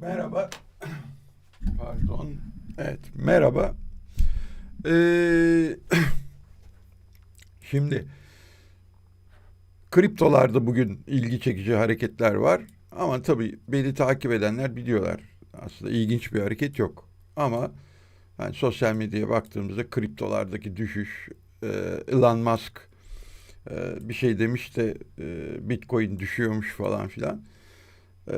Merhaba. Pardon. Evet, merhaba. Ee, şimdi kriptolarda bugün ilgi çekici hareketler var. Ama tabii beni takip edenler biliyorlar. Aslında ilginç bir hareket yok. Ama yani sosyal medyaya baktığımızda kriptolardaki düşüş, e, Elon Musk e, bir şey demiş de e, Bitcoin düşüyormuş falan filan. E,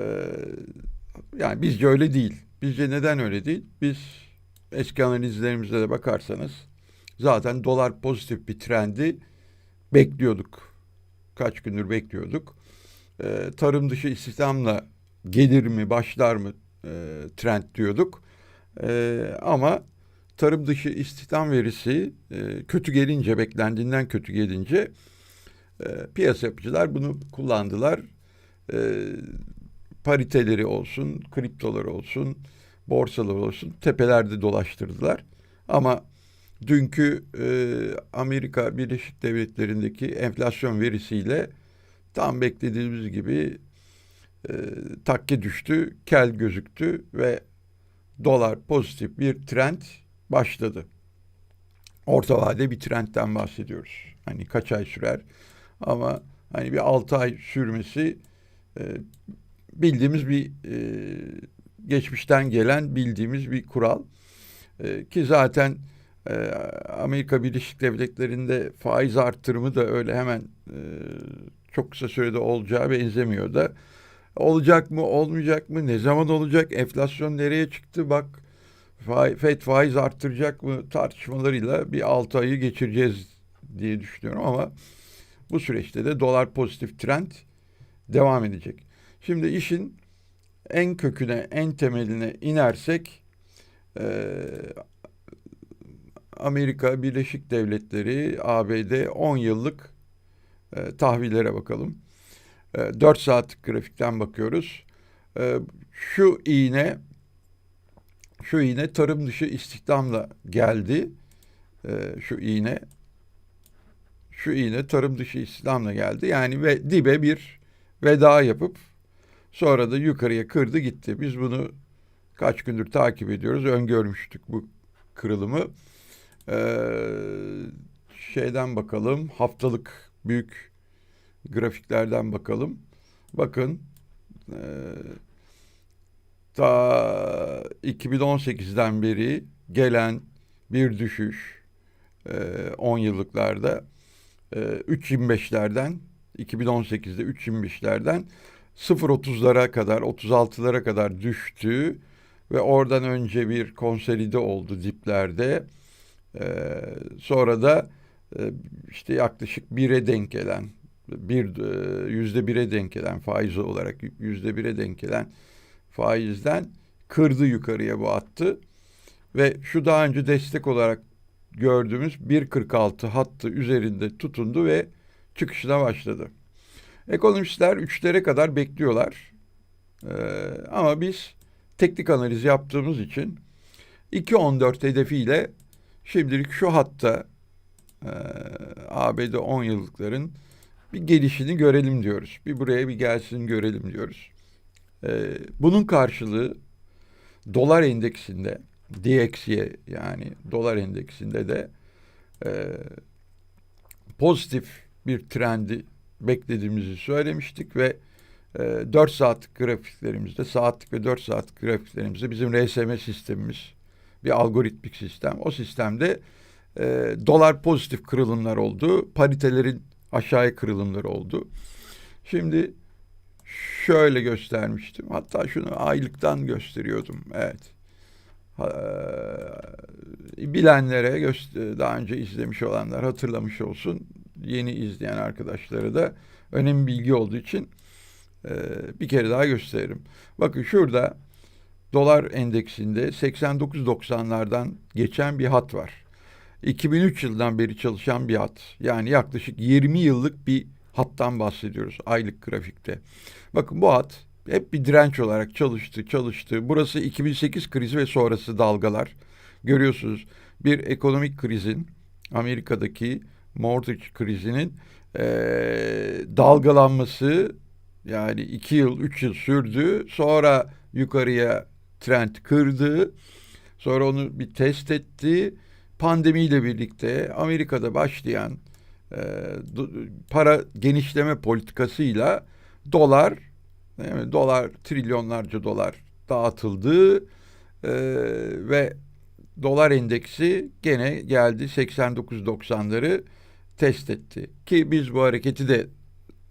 yani bizce öyle değil. Bizce neden öyle değil? Biz eski analizlerimize de bakarsanız zaten dolar pozitif bir trendi bekliyorduk. Kaç gündür bekliyorduk. Ee, tarım dışı istihdamla gelir mi, başlar mı e, trend diyorduk. Ee, ama tarım dışı istihdam verisi e, kötü gelince, beklendiğinden kötü gelince e, piyasa yapıcılar bunu kullandılar. E, pariteleri olsun, kriptolar olsun, borsalar olsun tepelerde dolaştırdılar. Ama dünkü e, Amerika Birleşik Devletleri'ndeki enflasyon verisiyle tam beklediğimiz gibi e, takke düştü, kel gözüktü ve dolar pozitif bir trend başladı. Orta vade bir trendten bahsediyoruz. Hani kaç ay sürer ama hani bir 6 ay sürmesi e, bildiğimiz bir e, geçmişten gelen bildiğimiz bir kural e, ki zaten e, Amerika Birleşik Devletleri'nde faiz artırımı da öyle hemen e, çok kısa sürede olacağı benzemiyor da olacak mı olmayacak mı ne zaman olacak enflasyon nereye çıktı bak FED faiz arttıracak mı tartışmalarıyla bir 6 ayı geçireceğiz diye düşünüyorum ama bu süreçte de dolar pozitif trend devam edecek. Şimdi işin en köküne, en temeline inersek e, Amerika Birleşik Devletleri, ABD 10 yıllık e, tahvillere bakalım. E, 4 saatlik grafikten bakıyoruz. E, şu iğne şu iğne tarım dışı istihdamla geldi. E, şu iğne şu iğne tarım dışı istihdamla geldi. Yani ve dibe bir veda yapıp Sonra da yukarıya kırdı gitti. Biz bunu kaç gündür takip ediyoruz. Öngörmüştük bu kırılımı. Ee, şeyden bakalım. Haftalık büyük grafiklerden bakalım. Bakın e, ta 2018'den beri gelen bir düşüş e, 10 yıllıklarda e, 3.25'lerden 2018'de 3.25'lerden 0.30'lara kadar, 36'lara kadar düştü ve oradan önce bir konsolide oldu diplerde. Ee, sonra da e, işte yaklaşık 1'e denk gelen, bir e, yüzde bire denk gelen faiz olarak yüzde bire denk gelen faizden kırdı yukarıya bu attı. Ve şu daha önce destek olarak gördüğümüz 1.46 hattı üzerinde tutundu ve çıkışına başladı. Ekonomistler üçlere kadar bekliyorlar. Ee, ama biz teknik analiz yaptığımız için 2.14 hedefiyle şimdilik şu hatta e, ABD 10 yıllıkların bir gelişini görelim diyoruz. Bir buraya bir gelsin görelim diyoruz. Ee, bunun karşılığı dolar endeksinde DXY yani dolar endeksinde de e, pozitif bir trendi beklediğimizi söylemiştik ve e, 4 saatlik grafiklerimizde, saatlik ve 4 saatlik grafiklerimizde bizim RSM sistemimiz bir algoritmik sistem. O sistemde e, dolar pozitif kırılımlar oldu. Paritelerin aşağıya kırılımları oldu. Şimdi şöyle göstermiştim. Hatta şunu aylıktan gösteriyordum. Evet. Bilenlere daha önce izlemiş olanlar hatırlamış olsun yeni izleyen arkadaşlara da önemli bilgi olduğu için e, bir kere daha gösteririm. Bakın şurada dolar endeksinde 89.90'lardan geçen bir hat var. 2003 yıldan beri çalışan bir hat. Yani yaklaşık 20 yıllık bir hattan bahsediyoruz aylık grafikte. Bakın bu hat hep bir direnç olarak çalıştı, çalıştı. Burası 2008 krizi ve sonrası dalgalar. Görüyorsunuz bir ekonomik krizin Amerika'daki mortgage krizinin e, dalgalanması yani iki yıl, üç yıl sürdü. Sonra yukarıya trend kırdı. Sonra onu bir test etti. Pandemiyle birlikte Amerika'da başlayan e, para genişleme politikasıyla dolar değil mi? dolar trilyonlarca dolar dağıtıldı E, ve dolar endeksi gene geldi 89-90'ları test etti. Ki biz bu hareketi de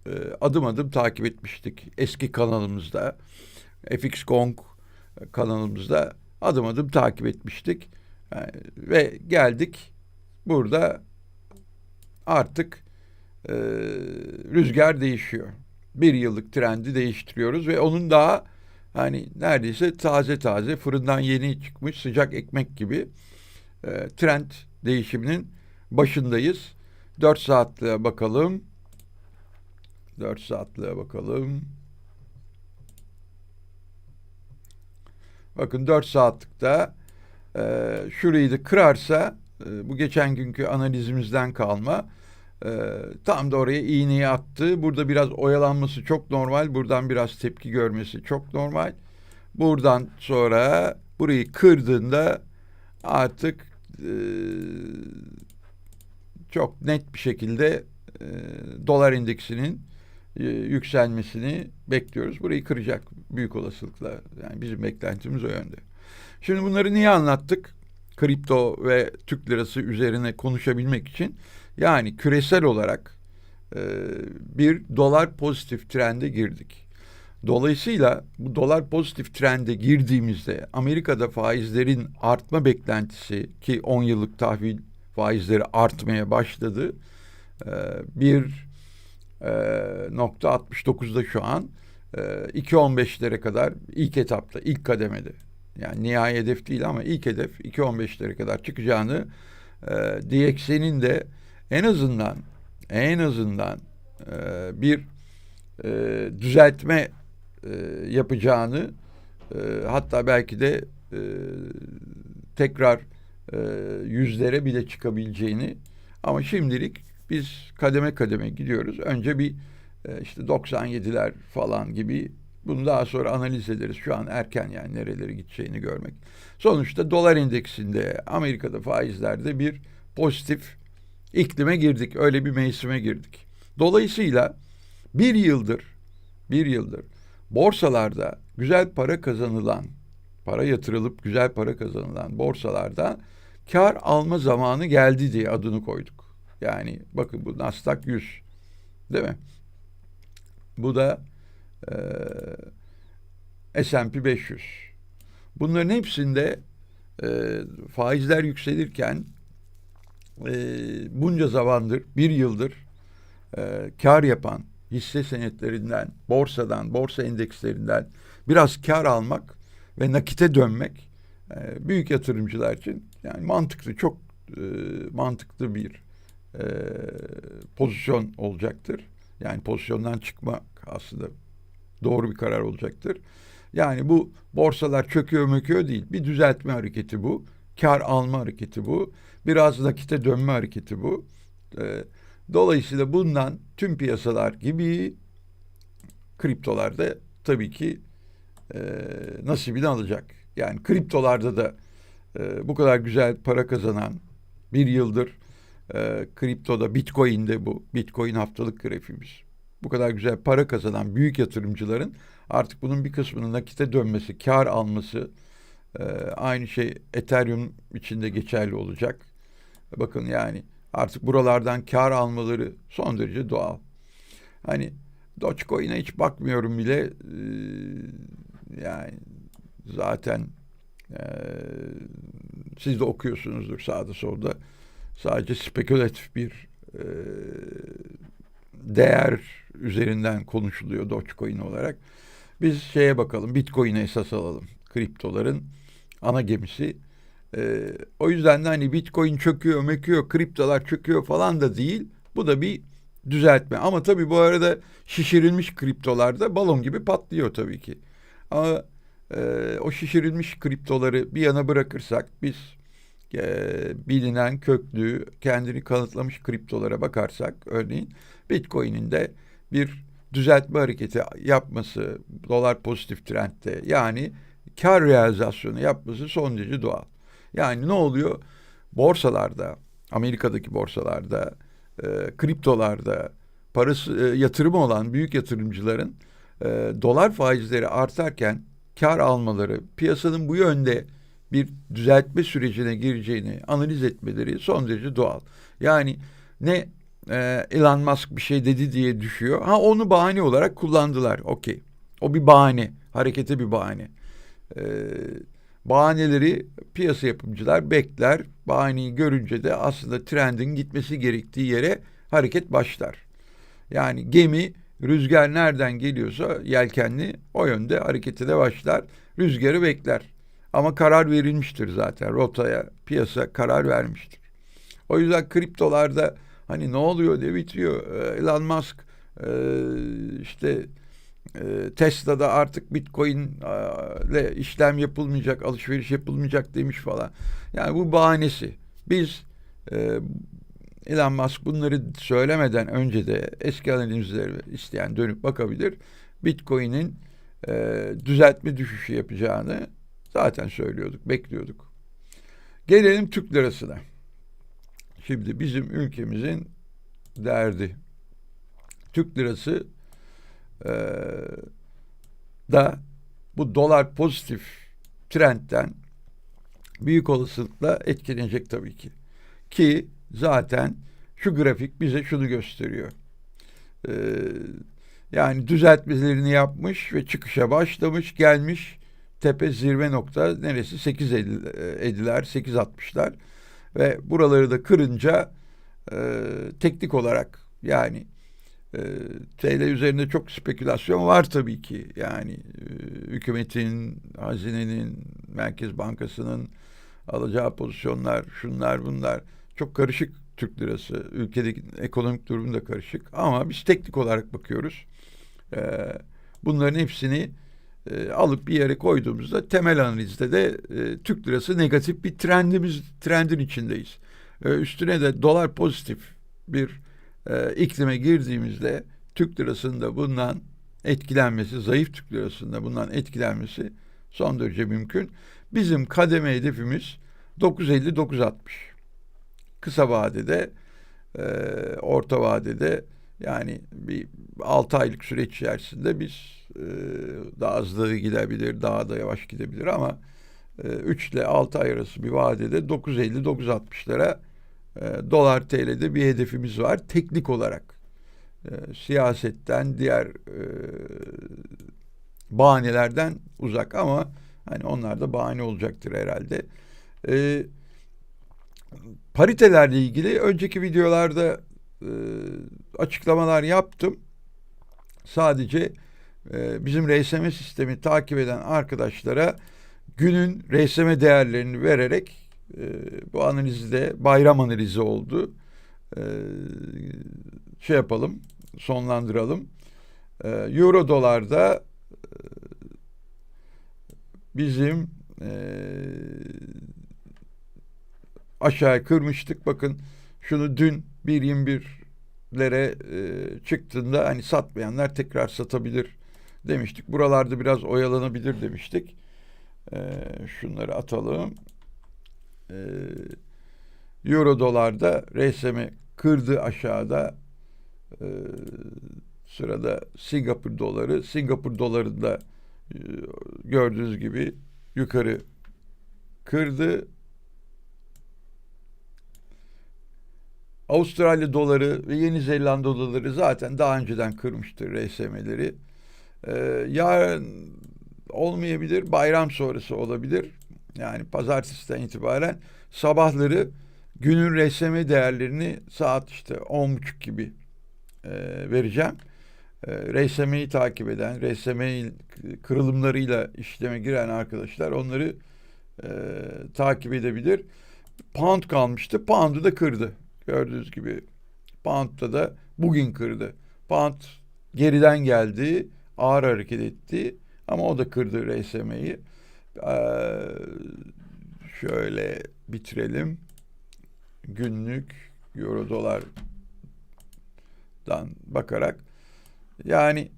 e, adım adım takip etmiştik eski kanalımızda. FX Gong kanalımızda adım adım takip etmiştik. Yani, ve geldik burada artık e, rüzgar değişiyor. Bir yıllık trendi değiştiriyoruz ve onun daha hani neredeyse taze taze fırından yeni çıkmış sıcak ekmek gibi e, trend değişiminin başındayız. 4 saatliğe bakalım. 4 saatliğe bakalım. Bakın 4 saatlikte e, şurayı da kırarsa e, bu geçen günkü analizimizden kalma e, tam da oraya iğneyi attı. Burada biraz oyalanması çok normal. Buradan biraz tepki görmesi çok normal. Buradan sonra burayı kırdığında artık e, çok net bir şekilde e, dolar endeksinin e, yükselmesini bekliyoruz. Burayı kıracak büyük olasılıkla. Yani bizim beklentimiz o yönde. Şimdi bunları niye anlattık? Kripto ve Türk lirası üzerine konuşabilmek için. Yani küresel olarak e, bir dolar pozitif trende girdik. Dolayısıyla bu dolar pozitif trende girdiğimizde Amerika'da faizlerin artma beklentisi ki 10 yıllık tahvil faizleri artmaya başladı. E, bir e, nokta 69'da şu an e, 2.15'lere kadar ilk etapta, ilk kademede yani nihai hedef değil ama ilk hedef 2.15'lere kadar çıkacağını e, DXY'nin de en azından en azından e, bir e, düzeltme e, yapacağını e, hatta belki de e, tekrar e, yüzlere bile çıkabileceğini ama şimdilik biz kademe kademe gidiyoruz. Önce bir e, işte 97'ler falan gibi bunu daha sonra analiz ederiz. Şu an erken yani nerelere gideceğini görmek. Sonuçta dolar endeksinde Amerika'da faizlerde bir pozitif iklime girdik. Öyle bir mevsime girdik. Dolayısıyla bir yıldır bir yıldır borsalarda güzel para kazanılan, para yatırılıp güzel para kazanılan borsalarda kar alma zamanı geldi diye adını koyduk. Yani bakın bu Nasdaq 100 değil mi? Bu da e, S&P 500. Bunların hepsinde e, faizler yükselirken e, bunca zamandır, bir yıldır e, kar yapan hisse senetlerinden, borsadan, borsa endekslerinden biraz kar almak ve nakite dönmek e, büyük yatırımcılar için yani mantıklı, çok e, mantıklı bir e, pozisyon olacaktır. Yani pozisyondan çıkmak aslında doğru bir karar olacaktır. Yani bu borsalar çöküyor möküyor değil. Bir düzeltme hareketi bu. Kar alma hareketi bu. Biraz nakite dönme hareketi bu. Ee, dolayısıyla bundan tüm piyasalar gibi kriptolarda tabii ki e, nasibini alacak. Yani kriptolarda da e, bu kadar güzel para kazanan bir yıldır e, kriptoda Bitcoin'de bu. Bitcoin haftalık grafiğimiz. Bu kadar güzel para kazanan büyük yatırımcıların artık bunun bir kısmının nakite dönmesi, kar alması e, aynı şey Ethereum içinde geçerli olacak. Bakın yani artık buralardan kar almaları son derece doğal. Hani Dogecoin'e hiç bakmıyorum bile. E, yani zaten e, siz de okuyorsunuzdur sağda solda. Sadece spekülatif bir e, değer üzerinden konuşuluyor Dogecoin olarak. Biz şeye bakalım, Bitcoin'e esas alalım. Kriptoların ana gemisi. Ee, o yüzden de hani Bitcoin çöküyor, meküyor, kriptolar çöküyor falan da değil. Bu da bir düzeltme. Ama tabii bu arada şişirilmiş kriptolarda balon gibi patlıyor tabii ki. Ama e, o şişirilmiş kriptoları bir yana bırakırsak biz e, bilinen köklü, kendini kanıtlamış kriptolara bakarsak örneğin Bitcoin'in de bir düzeltme hareketi yapması dolar pozitif trendte yani kar realizasyonu yapması son derece doğal. Yani ne oluyor? Borsalarda, Amerika'daki borsalarda, e, kriptolarda parası e, yatırımı olan büyük yatırımcıların e, dolar faizleri artarken kar almaları, piyasanın bu yönde bir düzeltme sürecine gireceğini analiz etmeleri son derece doğal. Yani ne e, Elon Musk bir şey dedi diye düşüyor. Ha onu bahane olarak kullandılar. Okey. O bir bahane. Harekete bir bahane. E, bahaneleri piyasa yapımcılar bekler. Bahaneyi görünce de aslında trendin gitmesi gerektiği yere hareket başlar. Yani gemi rüzgar nereden geliyorsa yelkenli o yönde harekete de başlar. Rüzgarı bekler. Ama karar verilmiştir zaten. Rotaya piyasa karar vermiştir. O yüzden kriptolarda hani ne oluyor diye bitiyor. Ee, Elon Musk e, işte e, Tesla'da artık Bitcoin ile işlem yapılmayacak, alışveriş yapılmayacak demiş falan. Yani bu bahanesi. Biz e, Elon Musk bunları söylemeden önce de eski analizleri isteyen dönüp bakabilir. Bitcoin'in düzeltme düşüşü yapacağını zaten söylüyorduk, bekliyorduk. Gelelim Türk lirasına. Şimdi bizim ülkemizin derdi. Türk lirası e, da bu dolar pozitif trendten büyük olasılıkla etkilenecek tabii ki. Ki zaten şu grafik bize şunu gösteriyor. Ee, yani düzeltmelerini yapmış ve çıkışa başlamış, gelmiş tepe zirve nokta neresi? 8 ediler, 8 atmışlar ve buraları da kırınca e, teknik olarak yani e, TL üzerinde çok spekülasyon var tabii ki. Yani e, hükümetin, hazinenin, Merkez Bankası'nın alacağı pozisyonlar, şunlar bunlar çok karışık Türk lirası. Ülkedeki ekonomik durum da karışık. Ama biz teknik olarak bakıyoruz. E, bunların hepsini e, alıp bir yere koyduğumuzda temel analizde de e, Türk lirası negatif bir trendimiz trendin içindeyiz. E, üstüne de dolar pozitif bir e, iklime girdiğimizde Türk lirasında bundan etkilenmesi, zayıf Türk lirasında bundan etkilenmesi son derece mümkün. Bizim kademe hedefimiz 950-960. Kısa vadede, e, orta vadede yani bir 6 aylık süreç içerisinde biz e, daha hızlı gidebilir, daha da yavaş gidebilir ama e, 3 ile 6 ay arası bir vadede 950-960'lara e, dolar TL'de bir hedefimiz var teknik olarak. E, siyasetten, diğer e, bahanelerden uzak ama hani onlar da bahane olacaktır herhalde. E, paritelerle ilgili önceki videolarda e, açıklamalar yaptım. Sadece e, bizim RSM sistemi takip eden arkadaşlara günün RSM değerlerini vererek e, bu analizde bayram analizi oldu. E, şey yapalım, sonlandıralım. E, Euro dolarda e, bizim e, aşağı kırmıştık. Bakın şunu dün 1.21'lere e, çıktığında hani satmayanlar tekrar satabilir demiştik. Buralarda biraz oyalanabilir demiştik. E, şunları atalım. E, Euro dolarda RSM'i kırdı aşağıda. E, sırada Singapur doları. Singapur dolarında e, gördüğünüz gibi yukarı kırdı Avustralya doları ve Yeni Zelanda doları zaten daha önceden kırmıştır RSM'leri. Ee, yarın olmayabilir, bayram sonrası olabilir. Yani pazartesiden itibaren sabahları günün RSM değerlerini saat işte on buçuk gibi e, vereceğim. E, RSM'yi takip eden, RSM kırılımlarıyla işleme giren arkadaşlar onları e, takip edebilir. Pound kalmıştı. Pound'u da kırdı. Gördüğünüz gibi Pound'da da bugün kırdı. Pound geriden geldi, ağır hareket etti ama o da kırdı RSM'yi. Ee, şöyle bitirelim. Günlük euro dolardan bakarak Yani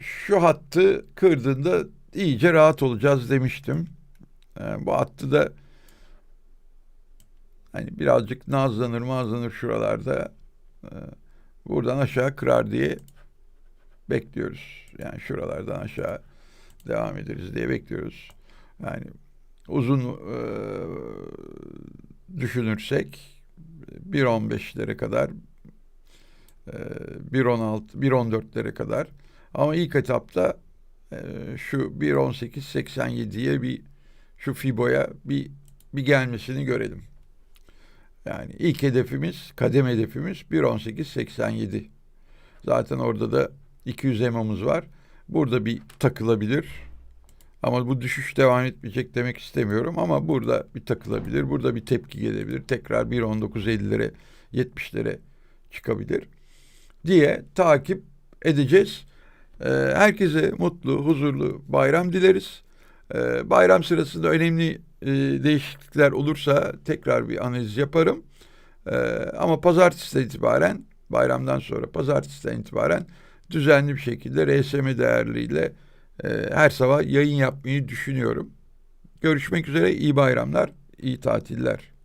şu hattı kırdığında iyice rahat olacağız demiştim. Ee, bu hattı da hani birazcık nazlanır mazlanır şuralarda e, buradan aşağı kırar diye bekliyoruz. Yani şuralardan aşağı devam ederiz diye bekliyoruz. Yani uzun e, düşünürsek 1.15'lere kadar e, 1.16 1.14'lere kadar ama ilk etapta e, şu 1.18.87'ye bir şu Fibo'ya bir bir gelmesini görelim. Yani ilk hedefimiz, kadem hedefimiz 1.18.87. Zaten orada da 200 EMA'mız var. Burada bir takılabilir. Ama bu düşüş devam etmeyecek demek istemiyorum ama burada bir takılabilir. Burada bir tepki gelebilir. Tekrar 1.19.50'lere 70'lere çıkabilir diye takip edeceğiz. Ee, herkese mutlu, huzurlu bayram dileriz. Ee, bayram sırasında önemli e, değişiklikler olursa tekrar bir analiz yaparım. Ee, ama pazartesiden itibaren, bayramdan sonra pazartesiden itibaren düzenli bir şekilde RSM değerleriyle e, her sabah yayın yapmayı düşünüyorum. Görüşmek üzere, iyi bayramlar, iyi tatiller.